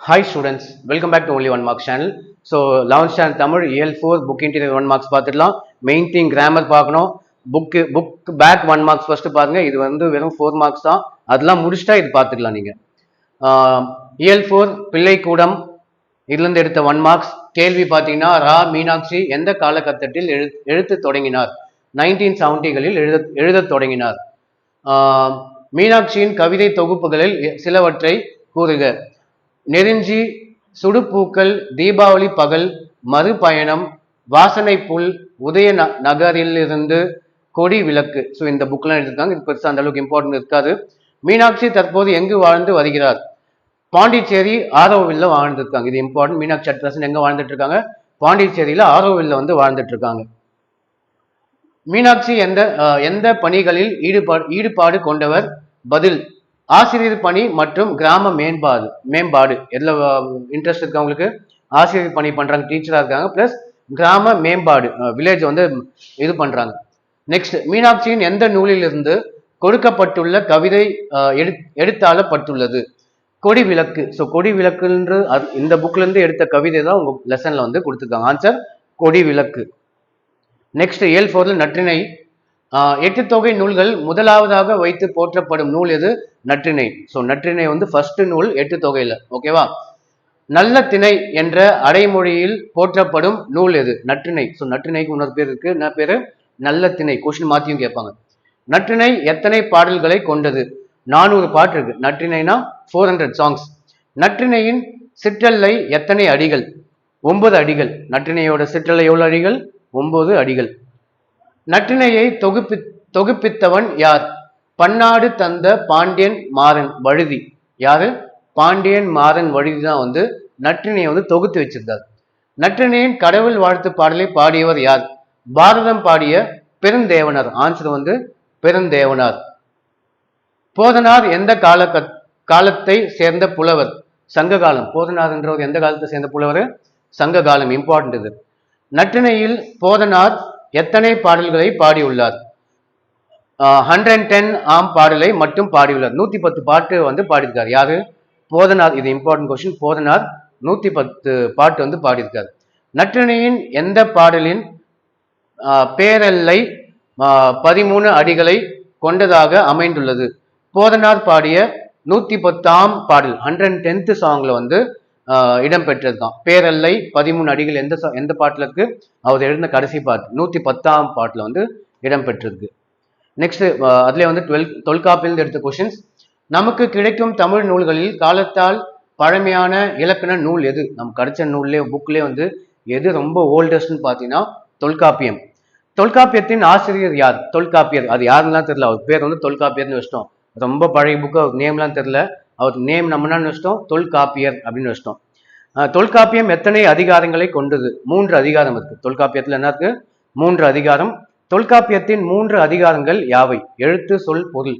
Hi students welcome back to only one marks channel so eleventh standard Tamil இயல் four book interior one marks பார்த்துடலாம். Main thing grammar பார்க்கணும். Book book back one marks first பாருங்கள் இது வந்து வெறும் four marks தான். அதெல்லாம் முடிச்சுட்டா இது பார்த்துக்கலாம் நீங்கள் இயல் ஃபோர் பிள்ளைக்கூடம். இதுலேருந்து எடுத்த ஒன் மார்க்ஸ் கேள்வி பார்த்தீங்கன்னா ரா மீனாட்சி எந்த காலகட்டத்தில் எழு எழுத்து தொடங்கினார்? நைன்டீன் செவன்ட்டிகளில் எழுத எழுதத் தொடங்கினார். மீனாட்சியின் கவிதை தொகுப்புகளில் சிலவற்றை கூறுக. நெருஞ்சி சுடுபூக்கள் தீபாவளி பகல் மறுபயணம் வாசனை புல் உதய ந- நகரிலிருந்து கொடி விளக்கு. ஸோ இந்த புக்கெலாம் எடுத்திருக்காங்க. இது பெருசாக அந்த அளவுக்கு இம்பார்ட்டன்ட் இருக்காது. மீனாட்சி தற்போது எங்கு வாழ்ந்து வருகிறார்? பாண்டிச்சேரி ஆரோவில்ல வாழ்ந்துருக்காங்க இது இம்பார்ட்டன்ட் மீனாட்சி அட் எங்கே வாழ்ந்துட்டு இருக்காங்க பாண்டிச்சேரியில் ஆரோவில்ல வந்து வாழ்ந்துட்டு இருக்காங்க மீனாட்சி எந்த எந்த பணிகளில் ஈடுபாடு ஈடுபாடு கொண்டவர்? பதில் ஆசிரியர் பணி மற்றும் கிராம மேம்பாடு மேம்பாடு. எதில் இன்ட்ரெஸ்ட் இருக்கு அவங்களுக்கு ஆசிரியர் பணி பண்ணுறாங்க டீச்சராக இருக்காங்க ப்ளஸ் கிராம மேம்பாடு வில்லேஜ் வந்து இது பண்ணுறாங்க நெக்ஸ்ட் மீனாட்சியின் எந்த நூலிலிருந்து கொடுக்கப்பட்டுள்ள கவிதை எடு எடுத்தாளப்பட்டுள்ளது? கொடி விளக்கு. ஸோ கொடி விளக்குன்ற அது- இந்த புக்லேருந்து எடுத்த கவிதை தான் உங்கள் லெசனில் வந்து கொடுத்துருக்காங்க. ஆன்சர் கொடி விளக்கு. நெக்ஸ்ட் ஏல் ஃபோரில் நற்றிணை எட்டு தொகை நூல்கள் முதலாவதாக வைத்து போற்றப்படும் நூல் எது? நற்றிணை. ஸோ நற்றிணை வந்து ஃபர்ஸ்ட் நூல் எட்டு தொகையில. ஓகேவா நல்ல திணை என்ற அடைமொழியில் போற்றப்படும் நூல் எது? நற்றிணை. ஸோ நற்றிணைக்கு இன்னொரு பேர் இருக்கு. என்ன பேரு? நல்ல திணை. கொஸ்டின் மாத்தியும் கேட்பாங்க. நற்றிணை எத்தனை பாடல்களை கொண்டது? நானூறு பாட்டு இருக்கு. நற்றிணைனா ஃபோர் ஹண்ட்ரட் சாங்ஸ் நற்றிணையின் சிற்றல்லை எத்தனை அடிகள்? ஒன்பது அடிகள். நற்றிணையோட சிற்றலை எவ்வளவு அடிகள்? ஒன்பது அடிகள். நற்றிணையை தொகுப்பி தொகுப்பித்தவன் யார்? பன்னாடு தந்த பாண்டியன் மாறன் வழுதி. யாரு? பாண்டியன் மாறன் வழுதி தான் வந்து நட்டினையை வந்து தொகுத்து வச்சிருந்தார். நற்றிணையின் கடவுள் வாழ்த்து பாடலை பாடியவர் யார்? பாரதம் பாடிய பெருந்தேவனார். ஆன்சர் வந்து பெருந்தேவனார். போதனார் எந்த கால காலத்தை சேர்ந்த புலவர்? சங்க காலம் போதனார் என்றவர் எந்த காலத்தை சேர்ந்த புலவர்? சங்க காலம் இம்பார்ட்டன்ட் இது. நற்றிணையில் போதனார் எத்தனை பாடல்களை பாடியுள்ளார்? ஹண்ட்ரட் அண்ட் டென் ஆம் பாடலை மட்டும் பாடியுள்ளார். நூத்தி பத்து பாட்டு வந்து பாடியிருக்கார். யாரு? போதனார். இது இம்பார்ட்டன்ட் கொஸ்டின் போதனார் நூத்தி பத்து பாட்டு வந்து பாடியிருக்கார். நற்றிணையின் எந்த பாடலின் பேரெல்லை பதிமூணு அடிகளை கொண்டதாக அமைந்துள்ளது? போதனார் பாடிய நூத்தி பத்தாம் பாடல் ஹண்ட்ரட் அண்ட் டென்த் சாங்ல வந்து இடம்பெற்றது இடம்பெற்றிருக்கான் பேரல்லை பதிமூணு அடிகள் எந்த எந்த பாட்டுல இருக்கு? அவர் எழுந்த கடைசி பாட்டு நூத்தி பத்தாம் பாட்டுல வந்து இடம்பெற்றிருக்கு. நெக்ஸ்ட் அதுல வந்து டுவெல் தொல்காப்பிலிருந்து எடுத்த கொஷின்ஸ் நமக்கு கிடைக்கும் தமிழ் நூல்களில் காலத்தால் பழமையான இலக்கண நூல் எது? நம்ம கிடைச்ச நூல்லே புக்லேயே வந்து எது ரொம்ப ஓல்டஸ்ட்னு பார்த்தீங்கன்னா தொல்காப்பியம். தொல்காப்பியத்தின் ஆசிரியர் யார்? தொல்காப்பியர். அது யாருலாம் தெரியல. அவர் பேர் வந்து தொல்காப்பியர்னு வச்சிட்டோம். ரொம்ப பழைய புக்கு அவர் நேம்லாம் தெரியல. அவர் நேம் நம்ம என்ன வச்சிட்டோம்? தொல்காப்பியர் அப்படின்னு வச்சிட்டோம். தொல்காப்பியம் எத்தனை அதிகாரங்களை கொண்டது? மூன்று அதிகாரம் இருக்கு. தொல்காப்பியத்தில் என்ன இருக்கு? மூன்று அதிகாரம். தொல்காப்பியத்தின் மூன்று அதிகாரங்கள் யாவை? எழுத்து சொல் பொருள்.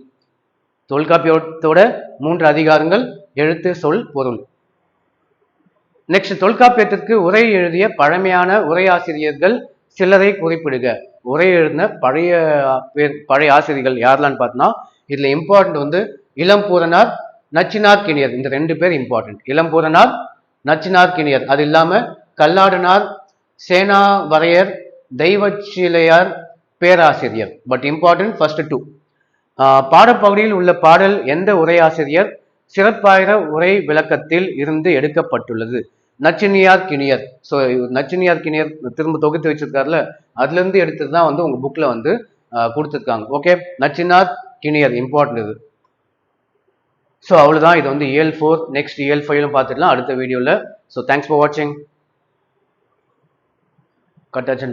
தொல்காப்பியத்தோட மூன்று அதிகாரங்கள் எழுத்து சொல் பொருள். நெக்ஸ்ட் தொல்காப்பியத்திற்கு உரை எழுதிய பழமையான உரையாசிரியர்கள் சிலரை குறிப்பிடுக. உரை எழுதின பழைய பேர் பழைய ஆசிரியர்கள் யாரெல்லாம் பார்த்தோம்னா இதில் இம்பார்ட்டன்ட் வந்து இளம்பூரனார் நச்சினார் கிணியர். இந்த ரெண்டு பேர் இம்பார்ட்டன்ட் இளம்பூரனார் நச்சினார் கிணியர். அது இல்லாம கல்லாடனார் சேனாவரையர் தெய்வச்சிலையார் பேராசிரியர். பட் இம்பார்ட்டன்ட் ஃபர்ஸ்ட் டூ பாடப்பகுதியில் உள்ள பாடல் எந்த உரையாசிரியர் சிறப்பாயிர உரை விளக்கத்தில் இருந்து எடுக்கப்பட்டுள்ளது? நச்சினியார் கிணியர். ஸோ நச்சினியார் கிணியர் திரும்ப தொகுத்து வச்சிருக்காருல அதுலேருந்து எடுத்தது தான் வந்து உங்கள் புக்கில் வந்து கொடுத்துருக்காங்க. ஓகே நச்சினார் கிணியர் இம்பார்ட்டன்ட் இது. ஸோ அவ்வளவுதான். இது வந்து இயல் ஃபோர் நெக்ஸ்ட் இயல் ஃபைவ்லும் பார்த்துக்கலாம். அடுத்த வீடியோவில் ஸோ தேங்க்ஸ் ஃபார் வாட்சிங் கட்டாச்சன்